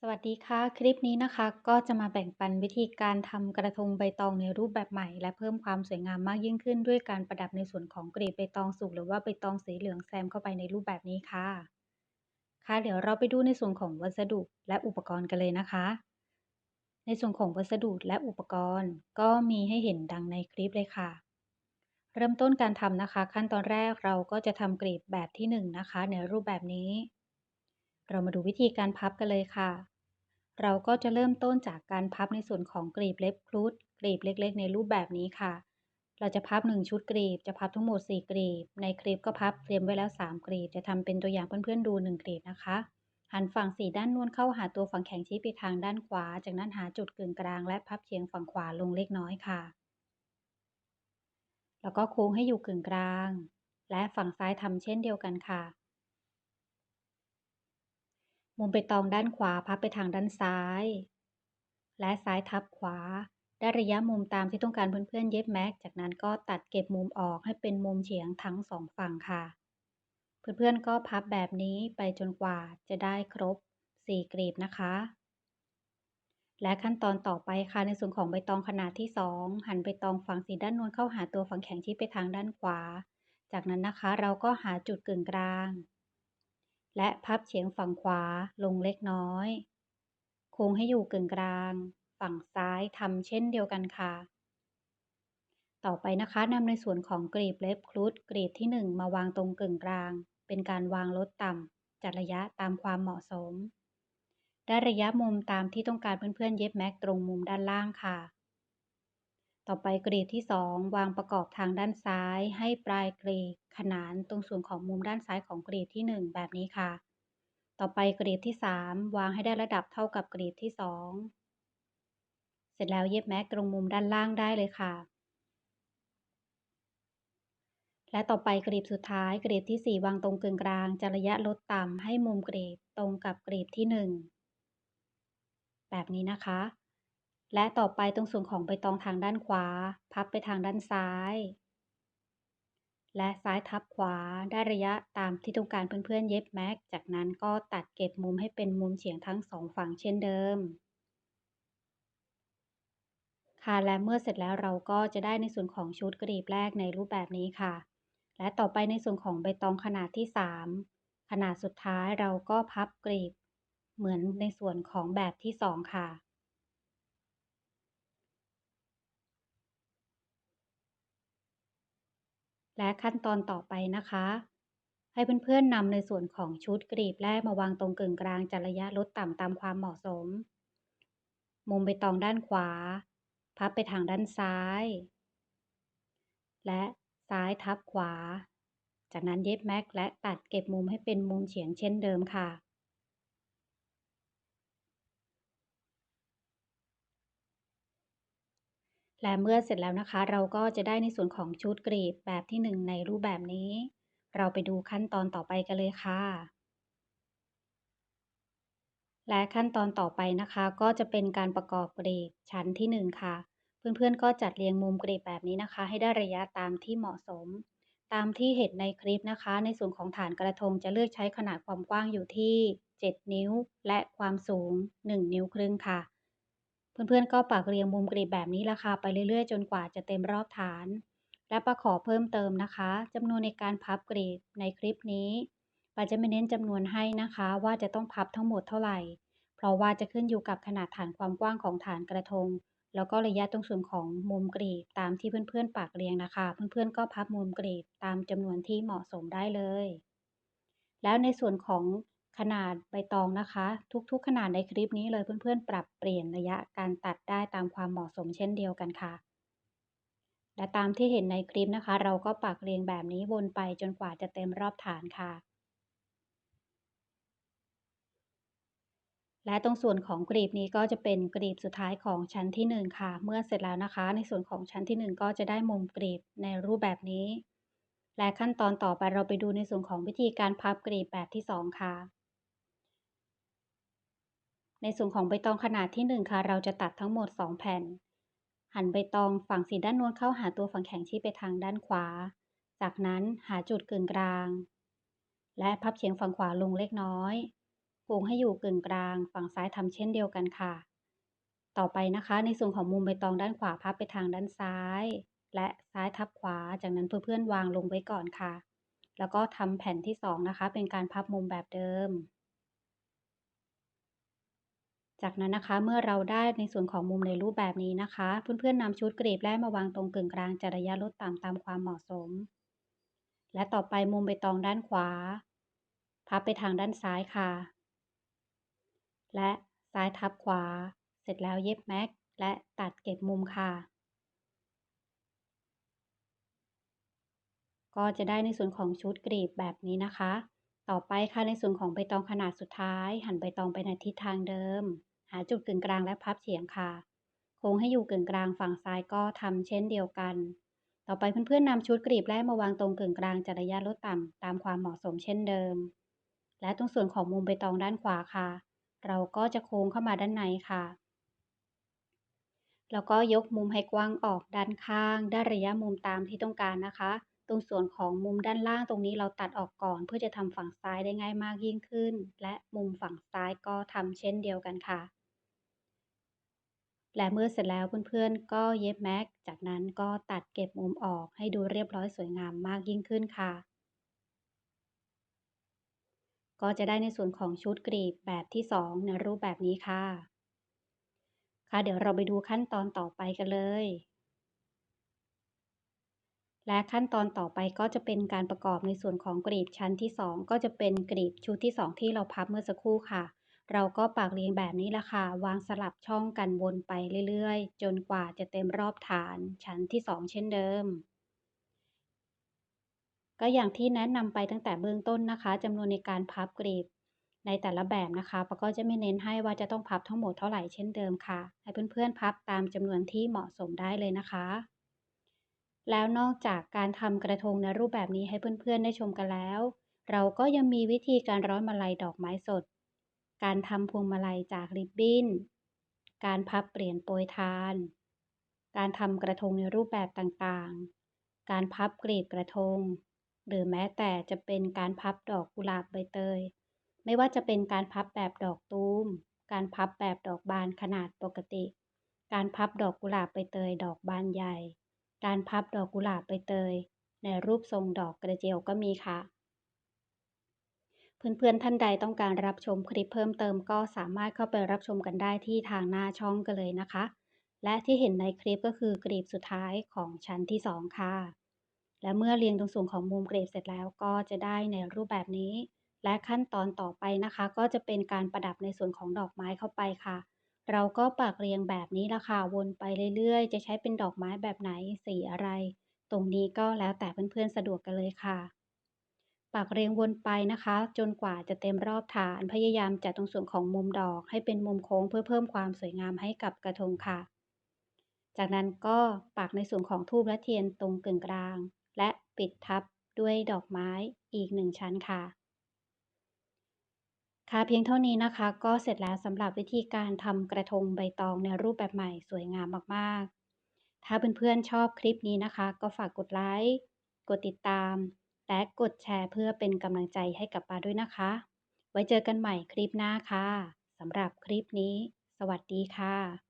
สวัสดีค่ะ คลิปนี้นะคะก็จะมาแบ่งปันวิธีการทำกระทงใบตองในรูปแบบใหม่ และเพิ่มความสวยงามมากยิ่งขึ้นด้วยการประดับในส่วนของกลีบใบตองสุกหรือว่าใบตองสีเหลืองแซมเข้าไปในรูปแบบนี้ค่ะ ค่ะ เดี๋ยวเราไปดูในส่วนของวัสดุและอุปกรณ์กันเลยนะคะ ในส่วนของวัสดุและอุปกรณ์ ก็มีให้เห็นดังในคลิปเลยค่ะ เริ่มต้นการทำนะคะ ขั้นตอนแรกเราก็จะทำกลีบแบบที่1นนะคะในรูปแบบนี้ เรามาดูวิธีการพับกันเลยค่ะ เราก็จะเริ่มต้นจากการพับในส่วนของกลีบเล็บครุฑกลีบเล็ก ๆ ในรูปแบบนี้ค่ะ เราจะพับ 1 ชุดกลีบ จะพับทั้งหมด 4กลีบ ในคลิปก็พับเตรียมไว้แล้ว 3กลีบ จะทำเป็นตัวอย่างเพื่อนๆดู 1กลีบนะคะ หันฝั่งสีด้านนวลเข้าหาตัวฝั่งแข็งชี้ไปทางด้านขวา จากนั้นหาจุดกึ่งกลางและพับเฉียงฝั่งขวาลงเล็กน้อยค่ะ แล้วก็โค้งให้อยู่กึ่งกลาง และฝั่งซ้ายทำเช่นเดียวกันค่ะ มุมไปตองด้านขวาพับไปทางด้านซ้าย และซ้ายทับขวา ได้ระยะมุมตามที่ต้องการเพื่อนๆเย็บแม็ก จากนั้นก็ตัดเก็บมุมออกให้เป็นมุมเฉียงทั้งสองฝั่งค่ะ เพื่อนๆก็พับแบบนี้ไปจนกว่าจะได้ครบ 4 กลีบนะคะ และขั้นตอนต่อไปค่ะในส่วนของใบตองขนาดที่ 2 หันใบตองฝั่งสีด้านนวลเข้าหาตัวฝั่งแข็งชี้ไปทางด้านขวา จากนั้นนะคะเราก็หาจุดกึ่งกลาง และพับเฉียงฝั่งขวาลงเล็กน้อย โค้งให้อยู่กึ่งกลาง ฝั่งซ้ายทำเช่นเดียวกันค่ะ ต่อไปนะคะนำในส่วนของกรีบเล็บครุฑกรีบที่ 1 มาวางตรงกึ่งกลาง เป็นการวางลดต่ำจัดระยะตามความเหมาะสม ได้ระยะมุมตามที่ต้องการเพื่อนๆเย็บแม็กตรงมุมด้านล่างค่ะ ต่อไปกรีดที่ 2 วางประกอบทางด้านซ้าย ให้ปลายกรีดขนานตรงส่วนของมุมด้านซ้ายของกรีดที่ 1 แบบนี้ค่ะ ต่อไปกรีดที่ 3 วางให้ได้ระดับเท่ากับกรีดที่ 2 เสร็จแล้วเย็บแม็กตรงมุมด้านล่างได้เลยค่ะ และต่อไปกรีบสุดท้ายกรีบที่ 4 วางตรงกึ่งกลางจะระยะลดต่ำให้มุมกรีบตรงกับกรีบที่ 1 แบบนี้นะคะ และต่อไปตรงส่วนของใบตองทางด้านขวา พับไปทางด้านซ้าย และซ้ายทับขวาได้ระยะตามที่ต้องการเพื่อนๆเย็บแม็ก จากนั้นก็ตัดเก็บมุมให้เป็นมุมเฉียงทั้งสองฝั่งเช่นเดิม ค่ะและเมื่อเสร็จแล้วเราก็จะได้ในส่วนของชุดกรีบแรกในรูปแบบนี้ค่ะ และต่อไปในส่วนของใบตองขนาดที่ 3 ขนาดสุดท้ายเราก็พับกรีบ เหมือนในส่วนของแบบที่ 2 ค่ะ และขั้นตอนต่อไปนะคะ ให้เพื่อนๆนำในส่วนของชุดกรีบแรกมาวางตรงกึ่งกลางจัดระยะลดต่ำตามความเหมาะสม มุมไปตองด้านขวา พับไปทางด้านซ้าย และซ้ายทับขวา จากนั้นเย็บแม็กและตัดเก็บมุมให้เป็นมุมเฉียงเช่นเดิมค่ะ และเมื่อเสร็จแล้วนะคะ เราก็จะได้ในส่วนของชุดกรีบแบบที่ 1 ในรูปแบบนี้ เราไปดูขั้นตอนต่อไปกันเลยค่ะ และขั้นตอนต่อไปนะคะ ก็จะเป็นการประกอบกรีบชั้นที่ 1 ค่ะ เพื่อนๆก็จัดเรียงมุมกรีบแบบนี้นะคะ ให้ได้ระยะตามที่เหมาะสม ตามที่เห็นในคลิปนะคะ ในส่วนของฐานกระทงจะเลือกใช้ขนาดความกว้างอยู่ที่ 7 นิ้ว และความสูง 1 นิ้วครึ่งค่ะ เพื่อนๆก็ปักเรียงมุมกรีบแบบนี้ราคาไปเรื่อยๆ จนกว่าจะเต็มรอบฐาน และประขอเพิ่มเติมนะคะจำนวนในการพับกรีบในคลิปนี้ปาจะไม่เน้นจำนวนให้นะคะ ว่าจะต้องพับทั้งหมดเท่าไหร่ เพราะว่าจะขึ้นอยู่กับขนาดฐานความกว้างของฐานกระทง แล้วก็ระยะตรงส่วนของมุมกรีบตามที่เพื่อนๆปักเรียงนะคะ เพื่อนๆก็พับมุมกรีบตามจำนวนที่เหมาะสมได้เลย แล้วในส่วนของ ขนาดใบตองนะคะ ทุกๆ ขนาดในคลิปนี้เลยเพื่อนๆ ปรับเปลี่ยนระยะการตัดได้ตามความเหมาะสมเช่นเดียวกันค่ะ และตามที่เห็นในคลิปนะคะ เราก็ปักเรียงแบบนี้วนไปจนกว่าจะเต็มรอบฐานค่ะ และตรงส่วนของกรีบนี้ก็จะเป็นกรีบสุดท้ายของชั้นที่ 1 ค่ะ เมื่อเสร็จแล้วนะคะ ในส่วนของชั้นที่ 1 ก็จะได้มุมกรีบในรูปแบบนี้ และขั้นตอนต่อไปเราไปดูในส่วนของวิธีการพับกรีบแบบที่ 2 ค่ะ ในส่วนของใบตองขนาดที่ 1 ค่ะ เราจะตัดทั้งหมด 2 แผ่น หั่นใบตองฝั่งสีด้านนวลเข้าหาตัวฝั่งแข็งชี้ไปทางด้านขวา จากนั้นหาจุดกึ่งกลาง และพับเฉียงฝั่งขวาลงเล็กน้อยโค้งให้อยู่กึ่งกลาง ฝั่งซ้ายทำเช่นเดียวกันค่ะ ต่อไปนะคะ ในส่วนของมุมใบตองด้านขวาพับไปทางด้านซ้าย และซ้ายทับขวา จากนั้นเพื่อนๆวางลงไว้ก่อนค่ะ แล้วก็ทำแผ่นที่สองนะคะ เป็นการพับมุมแบบเดิม จากนั้นนะคะเมื่อเราได้ในส่วนของมุมในรูปแบบนี้นะคะ เพื่อนๆนำชุดกรีบแรกมาวางตรงกึ่งกลางจะระยะลดต่ำตามความเหมาะสม และต่อไปมุมใบตองด้านขวา พับไปทางด้านซ้ายค่ะ และซ้ายทับขวา เสร็จแล้วเย็บแม็ก และตัดเก็บมุมค่ะ ก็จะได้ในส่วนของชุดกรีบแบบนี้นะคะ ต่อไปค่ะในส่วนของใบตองขนาดสุดท้าย หันใบตองไปในทิศทางเดิม หาจุดกึ่งกลางและพับเฉียงค่ะ โค้งให้อยู่กึ่งกลางฝั่งซ้ายก็ทำเช่นเดียวกัน ต่อไปเพื่อนๆนำชุดกรีบแรกมาวางตรงกึ่งกลางจะระยะลดต่ำตามความเหมาะสมเช่นเดิม และตรงส่วนของมุมใบตองด้านขวาค่ะ เราก็จะโค้งเข้ามาด้านในค่ะ แล้วก็ยกมุมให้กว้างออกด้านข้างได้ระยะมุมตามที่ต้องการนะคะ ตรงส่วนของมุมด้านล่างตรงนี้เราตัดออกก่อน เพื่อจะทำฝั่งซ้ายได้ง่ายมากยิ่งขึ้น และมุมฝั่งซ้ายก็ทำเช่นเดียวกันค่ะ และเมื่อเสร็จแล้วเพื่อนๆ ก็เย็บแม็ก จากนั้นก็ตัดเก็บมุมออกให้ดูเรียบร้อยสวยงามมากยิ่งขึ้นค่ะ ก็จะได้ในส่วนของชุดกรีบแบบที่ 2 ในรูปแบบนี้ค่ะ ค่ะเดี๋ยวเราไปดูขั้นตอนต่อไปกันเลย และขั้นตอนต่อไปก็จะเป็นการประกอบในส่วนของกรีบชั้นที่ 2 ก็จะเป็นกรีบชุดที่ 2 ที่เราพับเมื่อสักครู่ค่ะ เราก็ปากเรียงแบบนี้ละค่ะ วางสลับช่องกันวนไปเรื่อยๆ จนกว่าจะเต็มรอบฐานชั้นที่ 2 เช่นเดิม ก็อย่างที่แนะนำไปตั้งแต่เบื้องต้นนะคะจำนวนในการพับกรีบในแต่ละแบบนะคะปาก็จะไม่เน้นให้ว่าจะต้องพับทั้งหมดเท่าไหร่เช่นเดิมค่ะ ให้เพื่อนๆพับตามจำนวนที่เหมาะสมได้เลยนะคะ แล้วนอกจากการทำกระทงในรูปแบบนี้ให้เพื่อนๆได้ชมกันแล้ว เราก็ยังมีวิธีการร้อยมาลัยดอกไม้สด การทำพวงมาลัยจากริบบิ้น การพับเปลี่ยนโปรยทาน การทำกระทงในรูปแบบต่างๆ การพับกรีบกระทง หรือแม้แต่จะเป็นการพับดอกกุหลาบใบเตย ไม่ว่าจะเป็นการพับแบบดอกตูม การพับแบบดอกบานขนาดปกติ การพับดอกกุหลาบใบเตย ดอกบานใหญ่ การพับดอกกุหลาบใบเตย ในรูปทรงดอกกระเจียวก็มีค่ะ เพื่อนๆท่านใดต้องการรับชมคลิปเพิ่มเติมก็สามารถเข้าไปรับชมกันได้ที่ทางหน้าช่องกันเลยนะคะ และที่เห็นในคลิปก็คือกรีบสุดท้ายของชั้นที่ 2 ค่ะ และเมื่อเรียงตรงส่วนของมุมกรีบเสร็จแล้วก็จะได้ในรูปแบบนี้ และขั้นตอนต่อไปนะคะ ก็จะเป็นการประดับในส่วนของดอกไม้เข้าไปค่ะ เราก็ปักเรียงแบบนี้ละค่ะวนไปเรื่อยๆ จะใช้เป็นดอกไม้แบบไหนสีอะไร ตรงนี้ก็แล้วแต่เพื่อนๆสะดวกกันเลยค่ะ ปักเรียงวนไปนะคะ จนกว่าจะเต็มรอบฐาน พยายามจัดตรงส่วนของมุมดอกให้เป็นมุมโค้งเพื่อเพิ่มความสวยงามให้กับกระทงค่ะ จากนั้นก็ปักในส่วนของทูบและเทียนตรงกึ่งกลาง และปิดทับด้วยดอกไม้อีกหนึ่งชั้นค่ะ ค่ะเพียงเท่านี้นะคะ ก็เสร็จแล้วสำหรับวิธีการทำกระทงใบตองในรูปแบบใหม่สวยงามมากๆ ถ้าเพื่อนๆชอบคลิปนี้นะคะ ก็ฝากกดไลค์ กดติดตาม และกดแชร์เพื่อเป็นกำลังใจให้กับปาด้วยนะคะ ไว้เจอกันใหม่คลิปหน้าค่ะสำหรับคลิปนี้ สวัสดีค่ะ